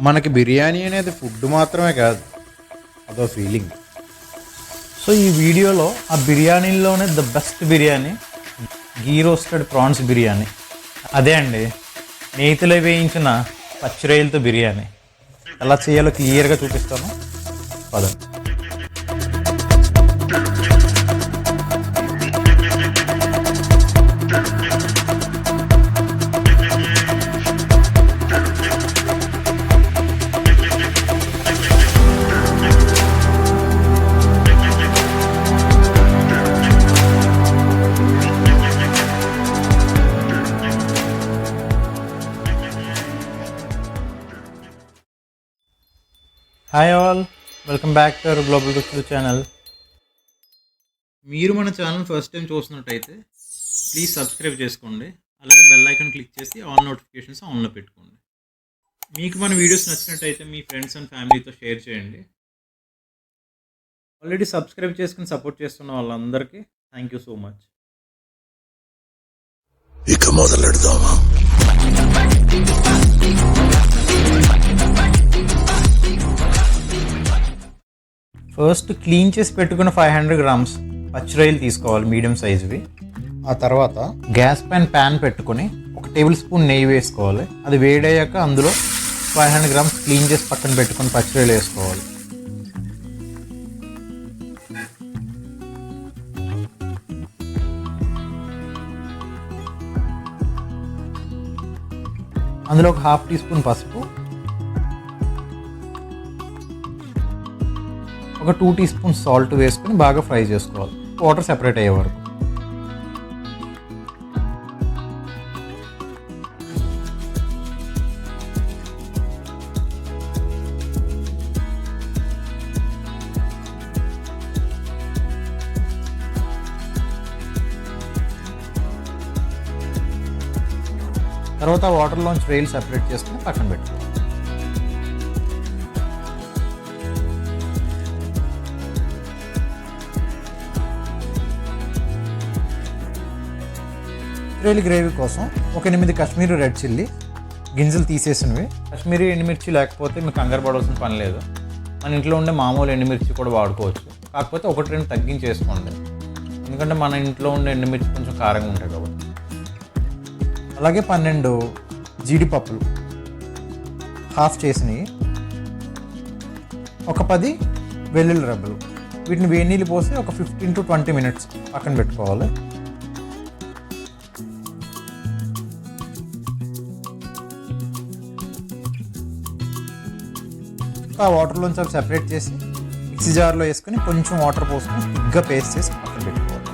మనకి బిర్యానీ అనేది ఫుడ్ మాత్రమే కాదు అదో ఫీలింగ్ సో ఈ వీడియోలో ఆ బిర్యానీలోనే the best biryani ghee roasted prawns biryani. అదే అండి నేతిలో వేయించిన పచ్చిరొయ్యలతో బిర్యానీ. ఎలా చేయాలో క్లియర్గా చూపిస్తాను. పదండి. Hi all welcome back to our global రుచులు ఛానల్ మీరు మన ఛానల్ ఫస్ట్ టైం చూస్తున్నట్టయితే ప్లీజ్ సబ్స్క్రైబ్ చేసుకోండి. అలాగే బెల్ ఐకాన్ క్లిక్ చేసి ఆల్ నోటిఫికేషన్స్ ఆన్లో పెట్టుకోండి. మీకు మన వీడియోస్ నచ్చినట్టయితే మీ ఫ్రెండ్స్ అండ్ ఫ్యామిలీతో షేర్ చేయండి. ఆల్రెడీ సబ్స్క్రైబ్ చేసుకుని సపోర్ట్ చేస్తున్న వాళ్ళందరికీ థ్యాంక్ యూ సో మచ్ ఇక మొదలెడదామా? ఫస్ట్ క్లీన్ చేసి పెట్టుకున్న ఫైవ్ హండ్రెడ్ గ్రామ్స్ పచ్చిరొయ్యలు తీసుకోవాలి మీడియం సైజువి. ఆ తర్వాత గ్యాస్ పైన ప్యాన్ పెట్టుకొని ఒక టేబుల్ స్పూన్ నెయ్యి వేసుకోవాలి. అది వేడయ్యాక అందులో ఫైవ్ హండ్రెడ్ గ్రామ్స్ క్లీన్ చేసి పక్కన పెట్టుకొని పచ్చిరొయ్యలు వేసుకోవాలి. అందులో ఒక హాఫ్ టీ స్పూన్ పసుపు ఒక టూ టీ స్పూన్ సాల్ట్ వేసుకొని బాగా ఫ్రై చేసుకోవాలి. వాటర్ సెపరేట్ అయ్యే వరకు. తర్వాత వాటర్లోంచి రైల్ సెపరేట్ చేసుకుని పక్కన పెట్టుకోవాలి. ఇస్రాయల్ గ్రేవీ కోసం ఒక ఎనిమిది కాశ్మీరీ రెడ్ చిల్లీ గింజలు తీసేసినవి. కాశ్మీరీ ఎండుమిర్చి లేకపోతే మీకు కంగారు పడవలసిన పని లేదు. మన ఇంట్లో ఉండే మామూలు ఎండుమిర్చి కూడా వాడుకోవచ్చు. కాకపోతే ఒకటి రెండు తగ్గించేసుకోండి. ఎందుకంటే మన ఇంట్లో ఉండే ఎండుమిర్చి కొంచెం కారంగా ఉంటాయి కాబట్టి. అలాగే పన్నెండు జీడిపప్పులు హాఫ్ చేసినవి. ఒక పది వెల్లుల్లి రబ్బలు. వీటిని వేడి నీళ్ళు పోసి ఒక ఫిఫ్టీన్ టు ట్వంటీ మినిట్స్ పక్కన పెట్టుకోవాలి. ఆ వాటర్లోంచి అవి సెపరేట్ చేసి మిక్సీ జార్లో వేసుకొని కొంచెం వాటర్ పోసుకొని థిక్గా పేస్ట్ చేసి పక్కన పెట్టుకోవాలి.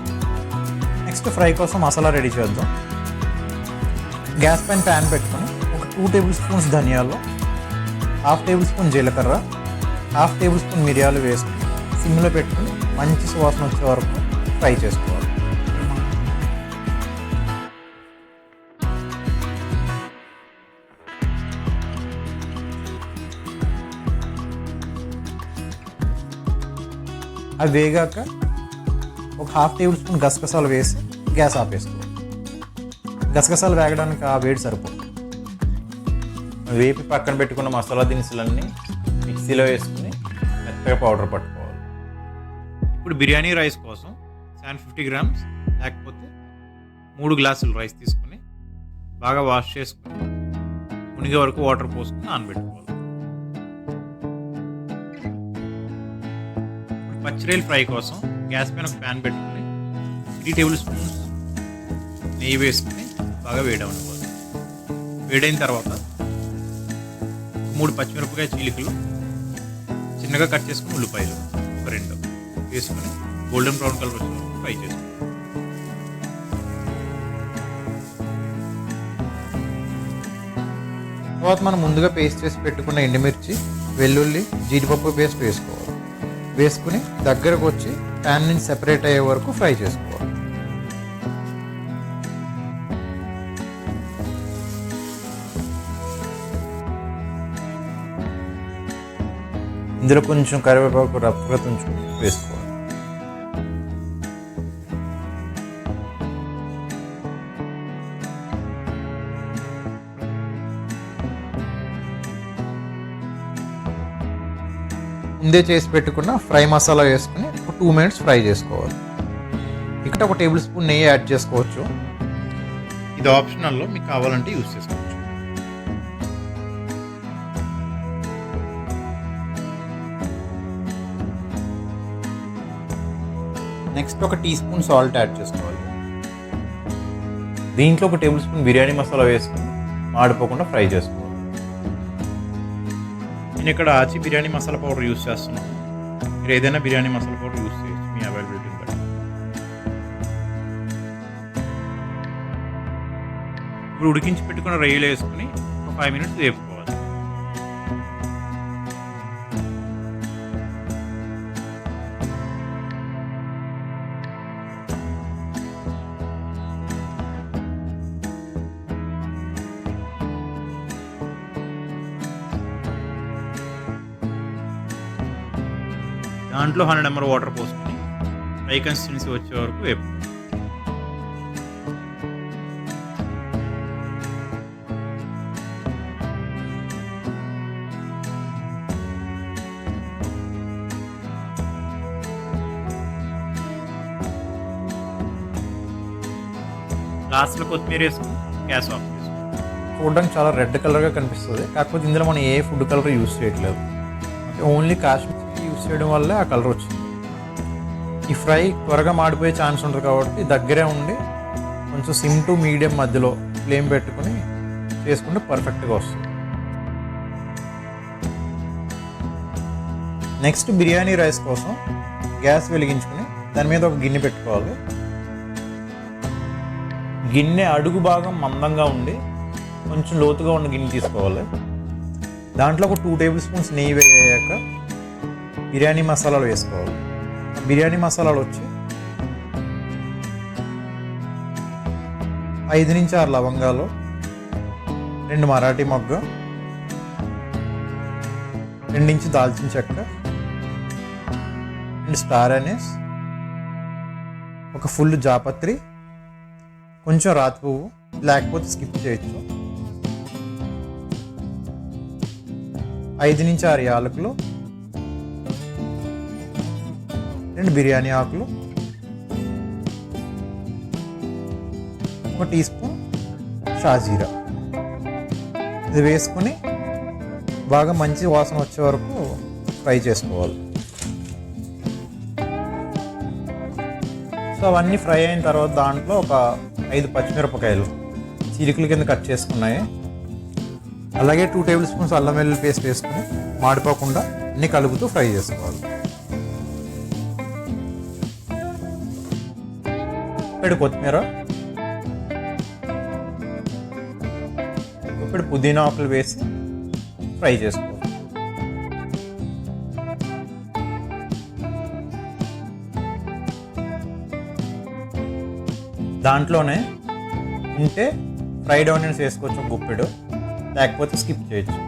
నెక్స్ట్ ఫ్రై కోసం మసాలా రెడీ చేద్దాం. గ్యాస్ పైన ప్యాన్ పెట్టుకొని ఒక టూ టేబుల్ స్పూన్స్ ధనియాలు హాఫ్ టేబుల్ స్పూన్ జీలకర్ర హాఫ్ టేబుల్ స్పూన్ మిరియాలు వేసుకొని సిమ్లో పెట్టుకొని మంచి సువాసన వచ్చే వరకు ఫ్రై చేసుకోవాలి. అవి వేగాక ఒక హాఫ్ టేబుల్ స్పూన్ గసగసాలు వేసి గ్యాస్ ఆపేసుకోవాలి గసగసాలు వేగడానికి ఆ వేడి సరిపోతుంది వేపి పక్కన పెట్టుకున్న మసాలా దినుసులన్నీ మిక్సీలో వేసుకుని మెత్తగా పౌడర్ పట్టుకోవాలి. ఇప్పుడు బిర్యానీ రైస్ కోసం సెవెన్ ఫిఫ్టీ గ్రామ్స్ లేకపోతే మూడు గ్లాసులు రైస్ తీసుకుని బాగా వాష్ చేసుకుని మునిగే వరకు వాటర్ పోసుకుని నానబెట్టుకోవాలి. పచ్చిరేలు ఫ్రై కోసం గ్యాస్ పైన ఒక ప్యాన్ పెట్టుకుని త్రీ టేబుల్ స్పూన్స్ నెయ్యి వేసుకుని బాగా వేడవనివ్వాలి. వేడైన తర్వాత మూడు పచ్చిమిరపకాయ చీలికలు చిన్నగా కట్ చేసుకుని ఉల్లిపాయలు ఒక రెండు వేసుకుని గోల్డెన్ బ్రౌన్ కలర్ వచ్చిన ఫ్రై చేసుకోవాలి. తర్వాత మనం ముందుగా పేస్ట్ చేసి పెట్టుకున్న ఎండుమిర్చి వెల్లుల్లి జీడిపప్పు పేస్ట్ వేసుకోవాలి. వేసుకుని దగ్గరకు వచ్చి ప్యాన్ నుంచి సెపరేట్ అయ్యే వరకు ఫ్రై చేసుకోవాలి. ఇందులో కొంచెం కరివేపాకు రఫ్గా తుంచుకుని వేసుకోవాలి. ముందే చేసి పెట్టుకున్న ఫ్రై మసాలా వేసుకుని ఒక టూ మినిట్స్ ఫ్రై చేసుకోవాలి. ఇక్కడ ఒక టేబుల్ స్పూన్ నెయ్యి యాడ్ చేసుకోవచ్చు. ఇది ఆప్షనల్లో మీకు కావాలంటే యూస్ చేసుకోవచ్చు. నెక్స్ట్ ఒక టీ స్పూన్ సాల్ట్ యాడ్ చేసుకోవాలి. దీంట్లో ఒక టేబుల్ స్పూన్ బిర్యానీ మసాలా వేసుకుని మాడిపోకుండా ఫ్రై చేసుకోవాలి. నేను ఇక్కడ ఆచి బిర్యానీ మసాలా పౌడర్ యూస్ చేస్తున్నాను మీరు ఏదైనా బిర్యానీ మసాలా పౌడర్ యూస్ చేయొచ్చు మీ అవైలబిలిటీని బట్టి. ఇప్పుడు ఉడికించి పెట్టుకున్న రొయ్యలు వేసుకుని ఒక ఫైవ్ మినిట్స్ వేపు దాంట్లో హండ్రెడ్ ఎంఎల్ వాటర్ పోసుకుని ఐ కన్సిస్టెన్సీ వచ్చే వరకు వేపు. లాస్ట్లో కొత్తిమీర వేసుకుని గ్యాస్ ఆఫ్ చూడడానికి చాలా రెడ్ కలర్గా కనిపిస్తుంది. కాకపోతే ఇందులో మనం ఏ ఫుడ్ కలర్ యూస్ చేయట్లేదు. ఓన్లీ కాశ్మీర్ చేయడం వల్లే ఆ కలర్ వచ్చింది. ఈ ఫ్రై త్వరగా మాడిపోయే ఛాన్స్ ఉంటుంది కాబట్టి దగ్గరే ఉండి కొంచెం సిమ్ టు మీడియం మధ్యలో ఫ్లేమ్ పెట్టుకుని చేసుకుంటే పర్ఫెక్ట్గా వస్తుంది. నెక్స్ట్ బిర్యానీ రైస్ కోసం గ్యాస్ వెలిగించుకుని దాని మీద ఒక గిన్నె పెట్టుకోవాలి. గిన్నె అడుగు భాగం మందంగా ఉండి కొంచెం లోతుగా ఉన్న గిన్నె తీసుకోవాలి. దాంట్లో ఒక టూ టేబుల్ స్పూన్స్ నెయ్యి వేయాక బిర్యానీ మసాలాలు వేసుకోవాలి. బిర్యానీ మసాలాలు వచ్చి ఐదు నుంచి ఆరు లవంగాలు రెండు మరాఠీ మొగ్గ రెండించి దాల్చిన చెక్క రెండు స్టార్ అనేస్ ఒక ఫుల్ జాపత్రి కొంచెం రాతి పువ్వు లేకపోతే స్కిప్ చేయొచ్చు. ఐదు నుంచి ఆరు యాలకులు రెండు బిర్యానీ ఆకులు. ఒక టీ స్పూన్ షాజీరా. ఇది వేసుకొని బాగా మంచి వాసన వచ్చే వరకు ఫ్రై చేసుకోవాలి. సో అవన్నీ ఫ్రై అయిన తర్వాత దాంట్లో ఒక ఐదు పచ్చిమిరపకాయలు చిరుకుల కింద కట్ చేసుకున్నాయి. అలాగే టూ టేబుల్ స్పూన్స్ అల్లం వెల్లుల్లి పేస్ట్ వేసుకుని మాడిపోకుండా అన్నీ కలుపుతూ ఫ్రై చేసుకోవాలి. ఇప్పుడు కొత్తిమీర. ఇప్పుడు పుదీనా ఆకులు వేసి ఫ్రై చేసుకోవాలి. దాంట్లోనే ఉంటే ఫ్రైడ్ ఆనియన్స్ వేసుకోవచ్చు గుప్పెడు లేకపోతే స్కిప్ చేయొచ్చు.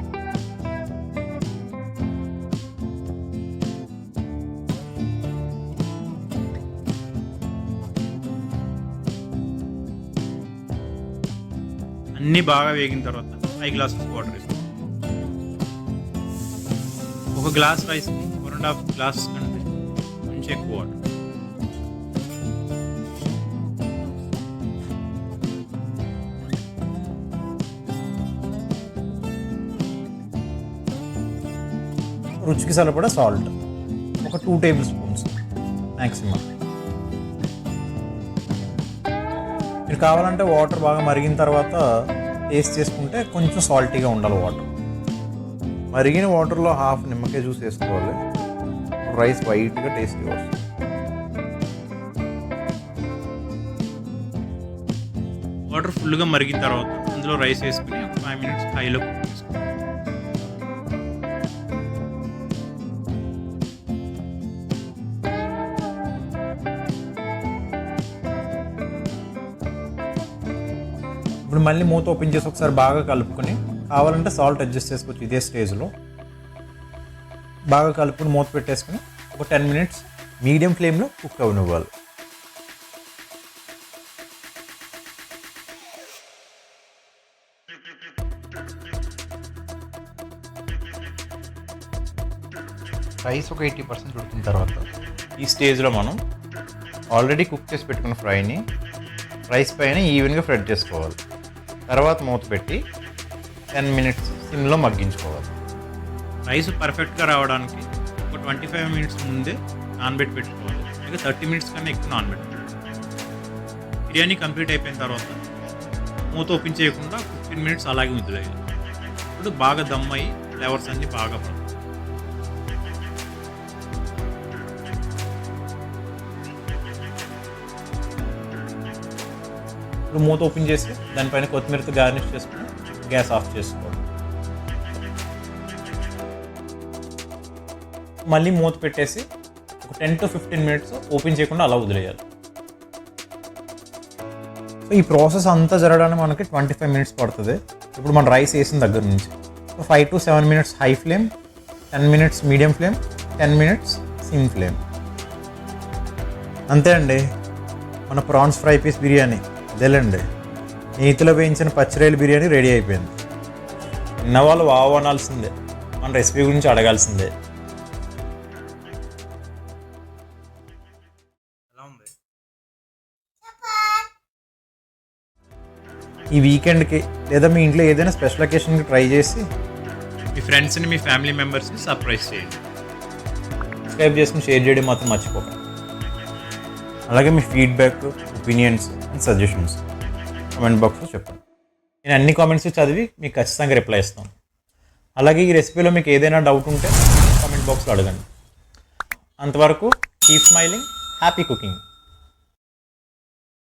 అన్నీ బాగా వేగిన తర్వాత ఐ గ్లాసెస్ వాటర్ వేసుకోవాలి ఒక glass rice one and half glass కంటే కొంచెం ఎక్కువ వాటర్. రుచికి సరిపడా సాల్ట్. ఒక టూ టేబుల్ స్పూన్స్ మ్యాక్సిమం మీరు కావాలంటే వాటర్ బాగా మరిగిన తర్వాత టేస్ట్ చేసుకుంటే కొంచెం సాల్టీగా ఉండాలి వాటర్ మరిగిన వాటర్లో హాఫ్ నిమ్మకాయ జ్యూస్ వేసుకోవాలి. రైస్ వైట్గా టేస్టీగా వస్తుంది వాటర్ ఫుల్గా మరిగిన తర్వాత అందులో రైస్ వేసుకుని ఒక ఫైవ్ మినిట్స్ హైలో ఇప్పుడు మళ్ళీ మూత ఓపెన్ చేసి ఒకసారి బాగా కలుపుకొని కావాలంటే సాల్ట్ అడ్జస్ట్ చేసుకోవచ్చు ఇదే స్టేజ్లో బాగా కలుపుకొని మూత పెట్టేసుకుని ఒక టెన్ మినిట్స్ మీడియం ఫ్లేమ్లో కుక్ అవనివ్వాలి. రైస్ ఒక ఎయిటీ పర్సెంట్ ఉడికిన తర్వాత ఈ స్టేజ్లో మనం ఆల్రెడీ కుక్ చేసి పెట్టుకున్న ఫ్రైని రైస్ పైన ఈవెన్గా ఫ్రెడ్ చేసుకోవాలి. తర్వాత మూత పెట్టి టెన్ మినిట్స్ సిమ్లో మగ్గించుకోవాలి. రైస్ పర్ఫెక్ట్గా రావడానికి ఒక ట్వంటీ ఫైవ్ మినిట్స్ ముందే నానబెట్టి పెట్టుకోవాలి. ఇంకా థర్టీ మినిట్స్ కన్నా ఎక్కువ నానబెట్టుకోవాలి. బిర్యానీ కంప్లీట్ అయిపోయిన తర్వాత మూత ఓపెన్ చేయకుండా ఫిఫ్టీన్ మినిట్స్ అలాగే వదిలేయాలి ఇప్పుడు బాగా దమ్ అయ్యి ఫ్లేవర్స్ అన్నీ బాగా పడుతుంది ఇప్పుడు మూత ఓపెన్ చేసి దానిపైన కొత్తిమీరతో గార్నిష్ చేసుకుని గ్యాస్ ఆఫ్ చేసుకోవాలి. మళ్ళీ మూత పెట్టేసి ఒక ten to fifteen minutes open చేయకుండా అలా వదిలేయాలి. సో ఈ ప్రాసెస్ అంతా జరగడానికి మనకి ట్వంటీ ఫైవ్ మినిట్స్ పడుతుంది. ఇప్పుడు మన రైస్ వేసిన దగ్గర నుంచి. So five to seven minutes high flame ten minutes medium flame ten minutes sim flame. అంతే అండి. మన ప్రాన్స్ ఫ్రై పీస్ బిర్యానీ. అదేలేండి నీతిలో వేయించిన పచ్చిరేలు బిర్యానీ రెడీ అయిపోయింది. విన్నవాళ్ళు వావ్ అనాల్సిందే. మన రెసిపీ గురించి అడగాల్సిందే. ఈ వీకెండ్కి లేదా మీ ఇంట్లో ఏదైనా స్పెషల్ అకేషన్కి ట్రై చేసి మీ ఫ్రెండ్స్ని మీ ఫ్యామిలీ మెంబర్స్ని సర్ప్రైజ్ చేయండి. సబ్స్క్రైబ్ చేసుకుని షేర్ చేయడం మాత్రం మర్చిపోకండి. అలాగే మీ feedback opinions and suggestions comment బాక్స్లో చెప్పండి. నేను అన్ని కామెంట్స్ చదివి మీకు ఖచ్చితంగా రిప్లై ఇస్తాను. అలాగే ఈ రెసిపీలో మీకు ఏదైనా డౌట్ ఉంటే కామెంట్ బాక్స్లో అడగండి. అంతవరకు కీప్ స్మైలింగ్ హ్యాపీ కుకింగ్